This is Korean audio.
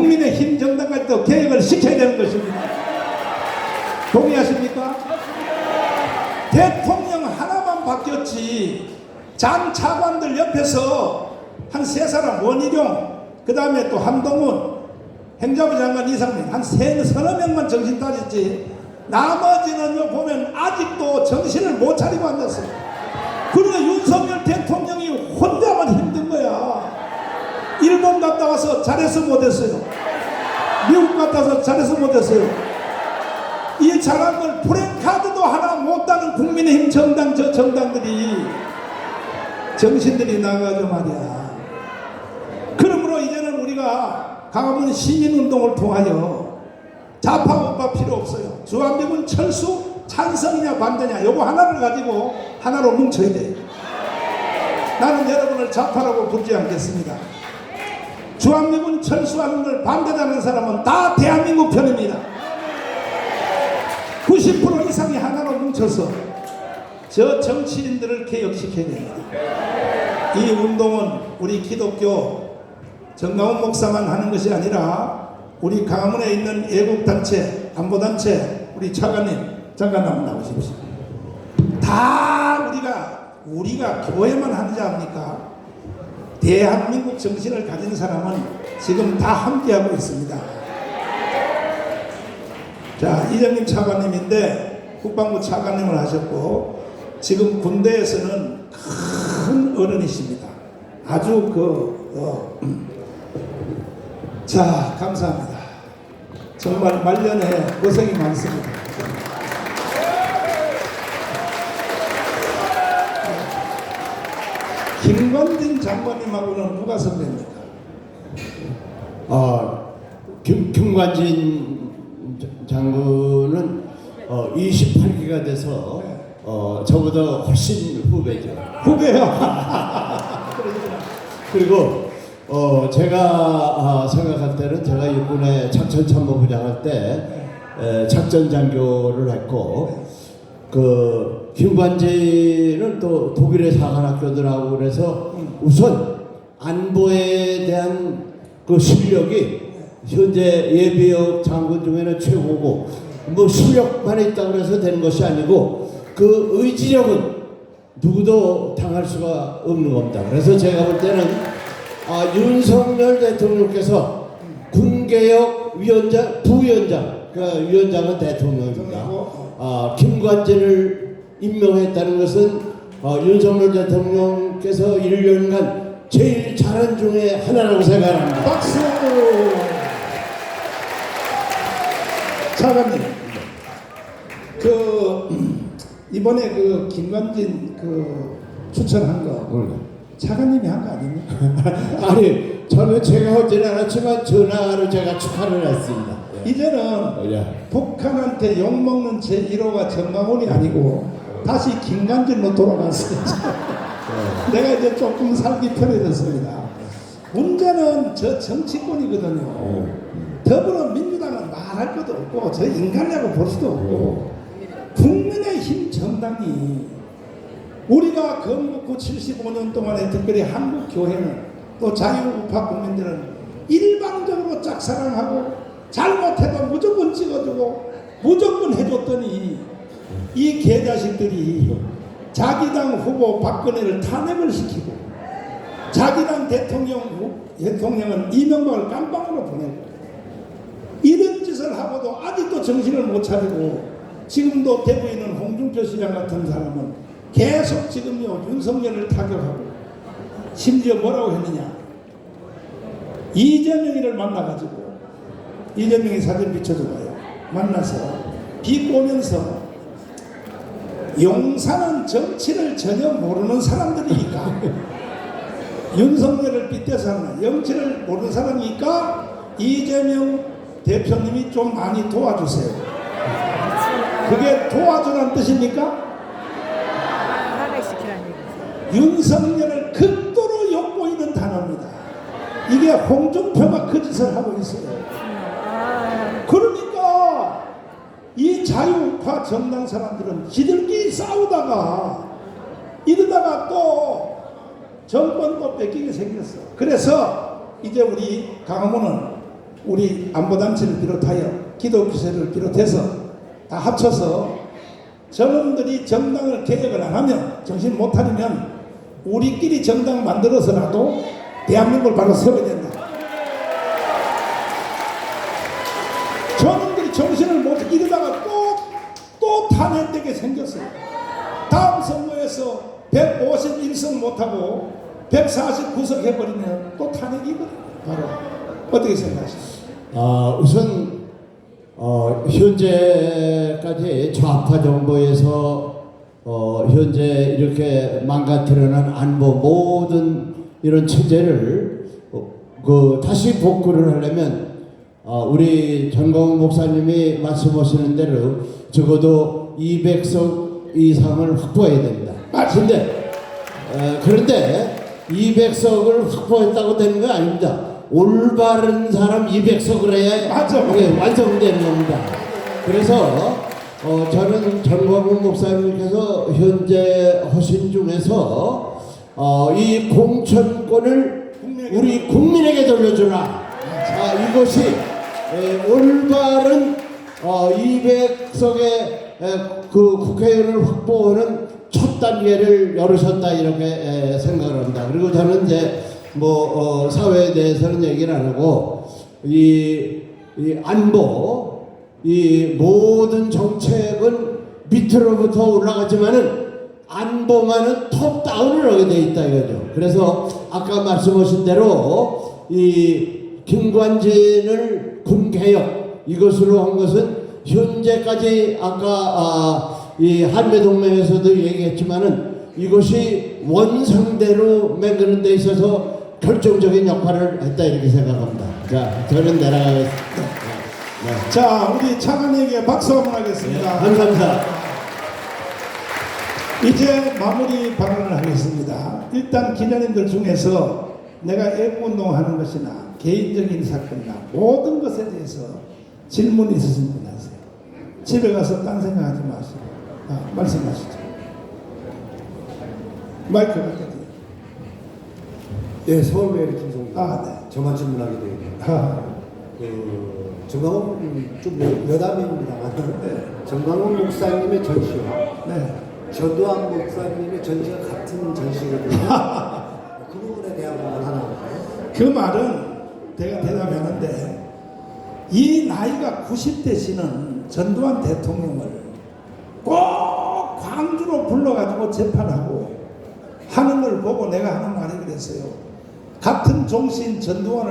국민의힘 정당까지도 개혁을 시켜야 되는 것입니다. 동의하십니까? 대통령 하나만 바뀌었지 장 차관들 옆에서 한 세 사람 원희룡 그 다음에 또 한동훈 행정부 장관 이상민 한 세, 서너 명만 정신 따졌지 나머지는 요 보면 아직도 정신을 못 차리고 앉았어요 그리고 윤석열 대통령이 혼자만 힘든 거야 일본 갔다 와서 잘해서 못했어요 미국 갔다 와서 잘해서 못했어요 이 잘한 걸 프랭카드도 하나 못 따는 국민의힘 정당 저 정당들이 정신들이 나가죠 말이야 그러므로 이제는 우리가 강화문 시민운동을 통하여 좌파 우파 필요 없어요. 주한미군 철수 찬성이냐 반대냐 요거 하나를 가지고 하나로 뭉쳐야 돼. 나는 여러분을 좌파라고 부르지 않겠습니다. 주한미군 철수하는 걸 반대하는 사람은 다 대한민국 편입니다. 90% 이상이 하나로 뭉쳐서 저 정치인들을 개혁시켜야 됩니다. 이 운동은 우리 기독교 정가훈 목사만 하는 것이 아니라 우리 강화문에 있는 애국단체, 안보단체, 우리 차관님 잠깐 한번 나오십시오. 다 우리가 우리가 교회만 하는지 압니까? 대한민국 정신을 가진 사람은 지금 다 함께하고 있습니다. 자 이정님 차관님인데 국방부 차관님을 하셨고 지금 군대에서는 큰 어른이십니다. 아주 그 어, 자, 감사합니다. 정말 말년에 고생이 많습니다. 김건진 장관님하고는 누가 선배입니까? 어, 김, 김관진 장군은 어, 28기가 돼서 어, 저보다 훨씬 후배죠. 후배요. 그리고 어, 제가 아, 생각할 때는 제가 육군의 작전참모부장 할 때 작전 장교를 했고 그 김관진은 또 독일의 사관학교들하고 그래서 우선 안보에 대한 그 실력이 현재 예비역 장군 중에는 최고고 뭐 실력만 있다고 해서 되는 것이 아니고 그 의지력은 누구도 당할 수가 없는 겁니다. 그래서 제가 볼 때는 아, 윤석열 대통령께서 군개혁 위원장, 부위원장, 그 위원장은 대통령입니다. 아, 김관진을 임명했다는 것은 아, 윤석열 대통령께서 1년간 제일 잘한 중에 하나라고 생각합니다. 박수! 차관님, 그, 이번에 그 김관진 그 추천한 거 차관님이 한 거 아닙니까? 아니, 저는 제가 하지는 않았지만 전화로 제가 축하를 했습니다. 이제는 예. 북한한테 욕먹는 제1호가 정강훈이 아니고 다시 김관진로 돌아갔습니다. 내가 이제 조금 살기 편해졌습니다. 문제는 저 정치권이거든요. 더불어민주당은 말할 것도 없고 저 인간이라고 볼 수도 없고 국민의힘 정당이 우리가 건국후 75년 동안에 특별히 한국 교회는 또 자유우파 국민들은 일방적으로 짝사랑하고 잘못해도 무조건 찍어주고 무조건 해줬더니 이 개자식들이 자기 당 후보 박근혜를 탄핵을 시키고 자기 당 대통령 후, 대통령은 이명박을 깜빵으로 보내고 이런 짓을 하고도 아직도 정신을 못 차리고 지금도 대구에 있는 홍준표 시장 같은 사람은 계속 지금요 윤석열을 타격하고 심지어 뭐라고 했느냐. 이재명이를 만나가지고 이재명이 사진 비춰줘봐요 만나서 비 꼬면서 용사는 정치를 전혀 모르는 사람들이니까 윤석열을 빗대서 하는 정치를 모르는 사람이니까 이재명 대표님이 좀 많이 도와주세요 그게 도와주라는 뜻입니까? 윤석열을 극도로 욕보이는 단어입니다. 이게 홍준표가 그 짓을 하고 있어요. 아, 그러니까 이 자유우파 정당 사람들은 지들끼리 싸우다가 이러다가 또 정권도 뺏기게 생겼어. 그래서 이제 우리 강화문은 우리 안보단체를 비롯하여 기독교세를 비롯해서 다 합쳐서 저놈들이 정당을 개혁을 안 하면 정신 못 차리면 우리끼리 정당 만들어서라도 대한민국을 바로 세워야 된다. 탄핵되게 생겼어요. 다음 선거에서 151석 못하고 149석 해버리면 또 탄핵이거든요. 바로. 어떻게 생각하십니까? 아, 우선 어, 현재까지 좌파 정부에서 어, 현재 이렇게 망가뜨려놓은 안보 모든 이런 체제를 어, 그 다시 복구를 하려면 어, 우리 전광훈 목사님이 말씀하시는 대로 적어도 200석 이상을 확보해야 됩니다. 근데 어, 그런데 200석을 확보했다고 되는 거 아닙니다. 올바른 사람 200석을 해야 맞아. 이게 완성되는 겁니다. 그래서 어, 저는 전광훈 목사님께서 현재 하신 중에서 어, 이 공천권을 우리 국민에게 돌려주라. 자, 이것이 에, 올바른 어, 200석의 그 국회의원을 확보하는 첫 단계를 열으셨다 이렇게 에, 생각을 합니다. 그리고 저는 이제 뭐 어, 사회에 대해서는 얘기를 안 하고 이, 이 안보 이 모든 정책은 밑으로부터 올라가지만은 안보만은 톱다운을 하게 돼 있다 이거죠. 그래서 아까 말씀하신 대로 이 김관진을 군개혁 이것으로 한 것은 현재까지 아까 아, 이 한미동맹에서도 얘기했지만은 이것이 원상대로 만드는 데 있어서 결정적인 역할을 했다 이렇게 생각합니다. 자, 저는 내려가겠습니다. 네. 자, 우리 차관에게 박수 한번 네, 하겠습니다. 감사합니다. 이제 마무리 발언을 하겠습니다. 일단 기자님들 중에서 내가 애국운동 하는 것이나 개인적인 사건이나 모든 것에 대해서 질문이 있으신 분 하세요. 집에 가서 딴 생각하지 마시고 아, 말씀하시죠. 마이크 갖다 드려요. 네, 서울메일 김성입니다. 아, 네. 저만 질문하게 되네요. 아, 그 정광훈 좀 여- 여담입니다만 정광훈 목사님의 전시와 네. 전두환 목사님의 전시가 같은 전시거든요. 그 부분에 대한 부분 하나. 그 말은 내가 대답하는데 이 나이가 90대시는 전두환 대통령을 꼭 광주로 불러가지고 재판하고 하는 걸 보고 내가 하는 말이 그랬어요. 같은 종신 전두환을